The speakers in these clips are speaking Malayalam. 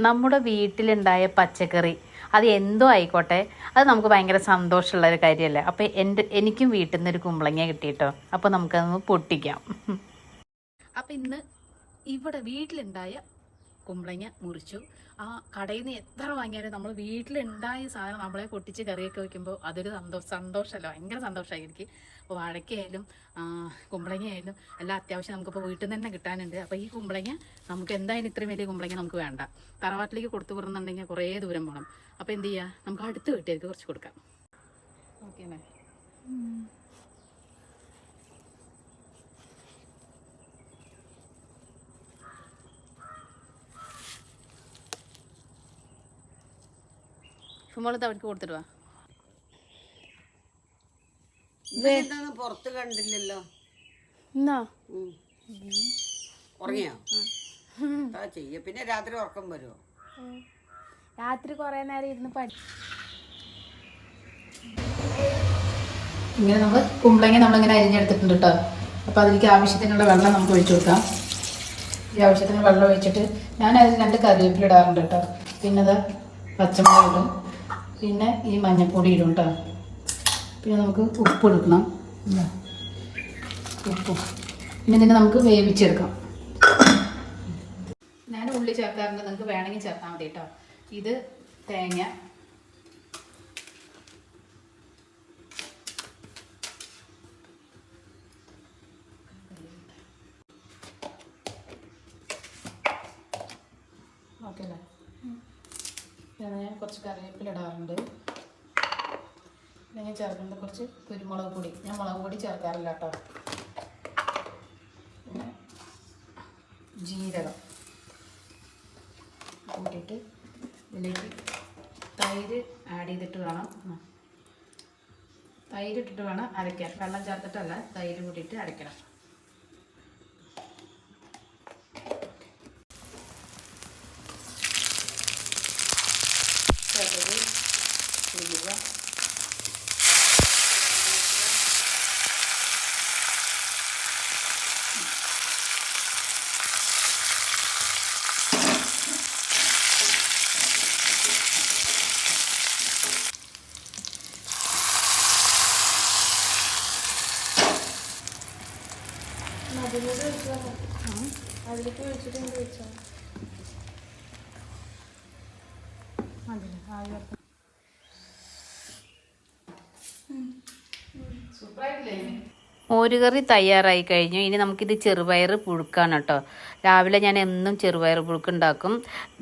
നമ്മുടെ വീട്ടിലുണ്ടായ പച്ചക്കറി അത് എന്തോ ആയിക്കോട്ടെ അത് നമുക്ക് ഭയങ്കര സന്തോഷമുള്ള ഒരു കാര്യമല്ലേ? അപ്പോൾ എന്റെ എനിക്കും വീട്ടിൽ നിന്ന് ഒരു കുമ്പളങ്ങ കിട്ടിയിട്ടോ? അപ്പോൾ നമുക്കതൊന്ന് പൊട്ടിക്കാം. അപ്പം ഇന്ന് ഇവിടെ വീട്ടിലുണ്ടായ കുമ്പളങ്ങ മുറിച്ചു. ആ കടയിൽ നിന്ന് എത്ര വാങ്ങിയാലും നമ്മൾ വീട്ടിലുണ്ടായ സാധനം നമ്മളെ പൊട്ടിച്ച് കറിയൊക്കെ വെക്കുമ്പോൾ അതൊരു സന്തോഷം സന്തോഷമല്ലോ ഭയങ്കര സന്തോഷമായിരിക്കും അപ്പോൾ വാഴയ്ക്കായാലും കുമ്പളങ്ങയായാലും എല്ലാം അത്യാവശ്യം നമുക്കിപ്പോൾ വീട്ടിൽ നിന്ന് തന്നെ കിട്ടാനുണ്ട്. അപ്പോൾ ഈ കുമ്പളങ്ങ നമുക്ക് എന്തായാലും ഇത്രയും വലിയ കുമ്പളങ്ങ നമുക്ക് വേണ്ട. തറവാട്ടിലേക്ക് കൊടുത്തു വിടുന്നുണ്ടെങ്കിൽ കുറേ ദൂരം പോകണം അപ്പോൾ എന്ത് ചെയ്യുക നമുക്ക് അടുത്ത് വീട്ടിലേക്ക് കുറച്ച് കൊടുക്കാം. ഓക്കെ അല്ലേ ഷുമോളത്ത് അവർക്ക് കൊടുത്തിട്ട് വാ ഇതെന്താന്ന് പുറത്ത് കണ്ടില്ലല്ലോ. എന്നാ ഉറങ്ങിയോ? ചെയ്യ. പിന്നെ രാത്രി ഉറക്കം വരുമോ രാത്രി കൊറേ നേരം ഇരുന്ന് പഠി ഇങ്ങനെ നമ്മൾ കുമ്പളങ്ങ നമ്മളിങ്ങനെ അരിഞ്ഞെടുത്തിട്ടുണ്ട് കേട്ടോ. അപ്പോൾ അതിലേക്ക് ആവശ്യത്തിനുള്ള വെള്ളം നമുക്ക് ഒഴിച്ചു കൊടുക്കാം. ഈ ആവശ്യത്തിന് വെള്ളം ഒഴിച്ചിട്ട് ഞാൻ അതിൽ രണ്ട് കറിവേപ്പില ഇടാറുണ്ട് കേട്ടോ. പിന്നെ അത് പച്ചമുളക് ഇടും. പിന്നെ ഈ മഞ്ഞൾപ്പൊടി ഇടും കേട്ടോ പിന്നെ നമുക്ക് ഉപ്പ് എടുക്കണം ഉപ്പ്. പിന്നെ ഇതിനെ നമുക്ക് വേവിച്ചെടുക്കാം. ഞാൻ ഉള്ളി ചേർക്കാറുണ്ട് നിങ്ങൾക്ക് വേണമെങ്കിൽ ചേർത്താൽ മതി കേട്ടോ ഇത് തേങ്ങ. ഓക്കെ അല്ലേ? പിന്നെ ഞാൻ കുറച്ച് കറിവേപ്പില ഇടാറുണ്ട്. പിന്നെ ഞാൻ ചേർക്കുന്നത് കുറച്ച് കുരുമുളക് പൊടി. ഞാൻ മുളക് പൊടി ചേർക്കാറില്ല കേട്ടോ. പിന്നെ ജീരകം കൂട്ടിയിട്ട് ഇതിലേക്ക് തൈര് ആഡ് ചെയ്തിട്ട് വേണം. തൈര് ഇട്ടിട്ട് വേണം അരയ്ക്കാൻ. വെള്ളം ചേർത്തിട്ടല്ല തൈര് കൂട്ടിയിട്ട് അരയ്ക്കണം. ഉലുവ അതിലൂടെ ഒഴിച്ചു അതിലേക്ക് ഒഴിച്ചിട്ട് എന്ത് വെച്ചോ അതിൽ ആവി വറുത്ത മോരുകറി തയ്യാറായി കഴിഞ്ഞു. ഇനി നമുക്കിത് ചെറുപയർ പുഴുക്കാണ് കേട്ടോ. രാവിലെ ഞാൻ എന്നും ചെറുപയർ പുഴുക്ക് ഉണ്ടാക്കും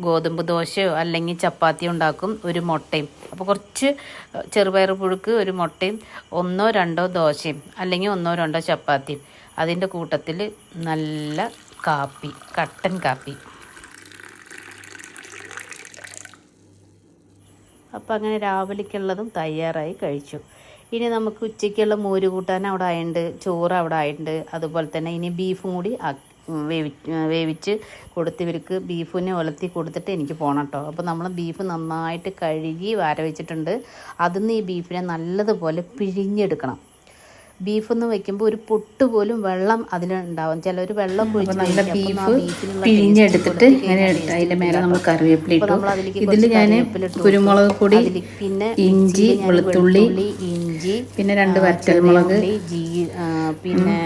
ഗോതമ്പ് ദോശയോ അല്ലെങ്കിൽ ചപ്പാത്തി ഉണ്ടാക്കും ഒരു മുട്ടയും. അപ്പോൾ കുറച്ച് ചെറുപയർ പുഴുക്ക് ഒരു മുട്ടയും ഒന്നോ രണ്ടോ ദോശയും അല്ലെങ്കിൽ ഒന്നോ രണ്ടോ ചപ്പാത്തിയും. അതിന്റെ കൂട്ടത്തിൽ നല്ല കാപ്പി കട്ടൻ കാപ്പി. അപ്പോൾ അങ്ങനെ രാവിലേക്കുള്ളതും തയ്യാറായി കഴിച്ചു. ഇനി നമുക്ക് ഉച്ചയ്ക്കുള്ള മോര് കൂട്ടാൻ അവിടെ ആയിട്ടുണ്ട് ചോറ് അവിടെ ആയിട്ടുണ്ട് അതുപോലെ തന്നെ ഇനി ബീഫും കൂടി വേവി വേവിച്ച് കൊടുത്ത് ഇവർക്ക് ബീഫിനെ ഉലത്തി കൊടുത്തിട്ട് എനിക്ക് പോകണം കേട്ടോ അപ്പോൾ നമ്മൾ ബീഫ് നന്നായിട്ട് കഴുകി വാര വെച്ചിട്ടുണ്ട് നിന്ന് ഈ ബീഫിനെ നല്ലതുപോലെ പിഴിഞ്ഞെടുക്കണം. ബീഫ് എന്ന് വെക്കുമ്പോൾ ഒരു പൊട്ട് പോലും വെള്ളം അതിലുണ്ടാവും. ചിലർ വെള്ളം നല്ല ബീഫ് പിഴിഞ്ഞെടുത്തിട്ട് ഇങ്ങനെ അതിന്റെ മേലെ നമ്മൾ കറിവേപ്പില ഇട്ടു. ഇതിൽ ഞാൻ കുരുമുളക് പൊടി പിന്നെ ഇഞ്ചി വെളുത്തുള്ളി ഇഞ്ചി പിന്നെ രണ്ട് വറ്റൽമുളക് പിന്നെ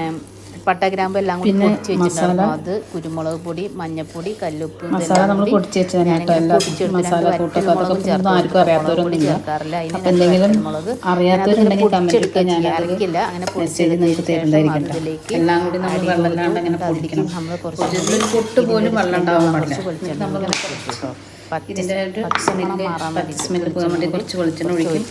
പട്ട ഗ്രാമ്പ് എല്ലാം കൂടി പൊടിച്ച് വെച്ചിട്ടുണ്ടായിരുന്നു. അത് കുരുമുളക് പൊടി മഞ്ഞപ്പൊടി കല്ലുപ്പ് മസാല നമ്മൾ പൊടിച്ച് വെച്ചതാണ് അറിയാത്തവരുണ്ടെങ്കിൽ അരക്കില്ല അങ്ങനെ കേട്ടോ. എല്ലാം കൂടി നമ്മൾ പൊടിക്കണം. നമ്മൾ കുറച്ച് വെള്ളം വെളിച്ചെണ്ണ കുറച്ച് വെളിച്ചെണ്ണ ഒഴിക്കും.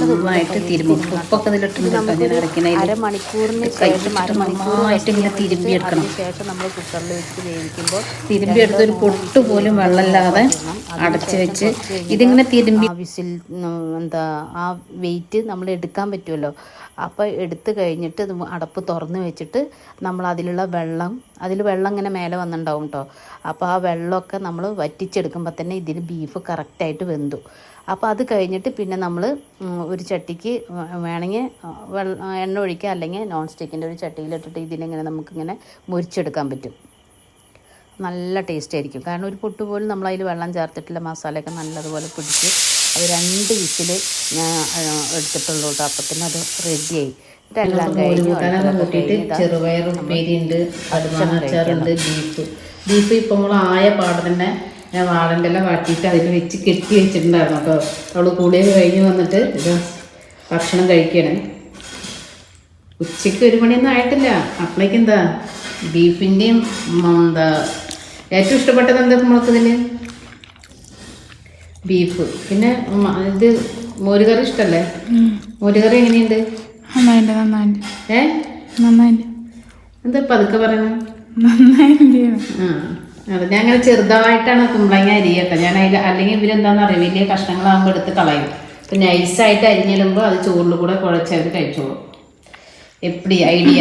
നന്നായിട്ട് തിരുമ്പും ഉപ്പൊക്കെ ഇതിലിട്ടുണ്ട് കേട്ടോ ഞാൻ അരക്കണതിൽ അരമണിക്കൂറിന് ശേഷം അരമണിക്കൂർ നന്നായിട്ട് ഇങ്ങനെ തിരുമ്പിയെടുക്കണം ശേഷം നമ്മൾ കുക്കറിൽ വെച്ച് വേവിക്കുമ്പോൾ തിരുമ്പി എടുത്ത് ഒരു പൊട്ട് പോലും വെള്ളമില്ലാതെ അടച്ച് വെച്ച് ഇതിങ്ങനെ തിരുമ്പി ആവശ്യം എന്താ ആ വെയിറ്റ് നമ്മൾ എടുക്കാൻ പറ്റുമല്ലോ. അപ്പോൾ എടുത്തു കഴിഞ്ഞിട്ട് അടപ്പ് തുറന്ന് വെച്ചിട്ട് നമ്മൾ അതിലുള്ള വെള്ളം അതിൽ വെള്ളം ഇങ്ങനെ മേലെ വന്നിട്ടുണ്ടാവും കേട്ടോ അപ്പോൾ ആ വെള്ളമൊക്കെ നമ്മൾ വറ്റിച്ചെടുക്കുമ്പോൾ തന്നെ ഇതിന് ബീഫ് കറക്റ്റായിട്ട് വെന്തു. അപ്പോൾ അത് കഴിഞ്ഞിട്ട് പിന്നെ നമ്മൾ ഒരു ചട്ടിക്ക് വേണമെങ്കിൽ വെള്ള എണ്ണ ഒഴിക്കുക അല്ലെങ്കിൽ നോൺ സ്റ്റിക്കിന്റെ ഒരു ചട്ടിയിലിട്ടിട്ട് ഇതിനിങ്ങനെ നമുക്കിങ്ങനെ മുരിച്ചെടുക്കാൻ പറ്റും. നല്ല ടേസ്റ്റ് ആയിരിക്കും. കാരണം ഒരു പൊട്ട് പോലും നമ്മൾ അതിൽ വെള്ളം ചേർത്തിട്ടില്ല മസാലയൊക്കെ നല്ലതുപോലെ പിടിച്ച് അത് രണ്ട് വിസിൽ ഞാൻ എടുത്തിട്ടുള്ളൂ കേട്ടോ അപ്പത്തിന് അത് റെഡിയായി ഇതെല്ലാം കഴിഞ്ഞു കൂട്ടാനൊക്കെ കൂട്ടിയിട്ട് ചെറുപയർ ഉപ്പേരി ഉണ്ട് കടുമാങ്ങ അച്ചാറുണ്ട് ബീഫ്. ബീഫ് ഇപ്പം നമ്മൾ ആയ പാടെ തന്നെ ഞാൻ വാഴന്റെ എല്ലാം വാട്ടിയിട്ട് അതിൽ വെച്ച് കെട്ടി വെച്ചിട്ടുണ്ടായിരുന്നു. അപ്പോൾ അവൾ കൂടിയൊക്കെ കഴിഞ്ഞ് വന്നിട്ട് ഇത് ഭക്ഷണം കഴിക്കണം. ഉച്ചയ്ക്ക് ഒരു മണിയൊന്നും ആയിട്ടില്ല. അപ്പോഴേക്കെന്താ ബീഫിന്റെയും എന്താ ഏറ്റവും ഇഷ്ടപ്പെട്ടത് എന്താ മുളക്കതിൽ ബീഫ് പിന്നെ ഇത് മോരുകറി ഇഷ്ടല്ലേ? മോരുകറി എങ്ങനെയുണ്ട്? ഏ? എന്താ പതുക്കെ പറയുന്നത് ആ അതെ ഞാൻ അങ്ങനെ ചെറുതായിട്ടാണ് കുമ്പളങ്ങ അരിയട്ടെ ഞാൻ അതിൽ അല്ലെങ്കിൽ ഇവരെന്താണെന്ന് അറിയാം? വലിയ കഷ്ണങ്ങളാകുമ്പോൾ എടുത്ത് കളയും. ഇപ്പം നൈസായിട്ട് അരിഞ്ഞിടുമ്പോൾ അത് ചോറിൽ കൂടെ കുഴച്ചവർ കഴിച്ചോളും. എപ്പടി? ഐഡിയ?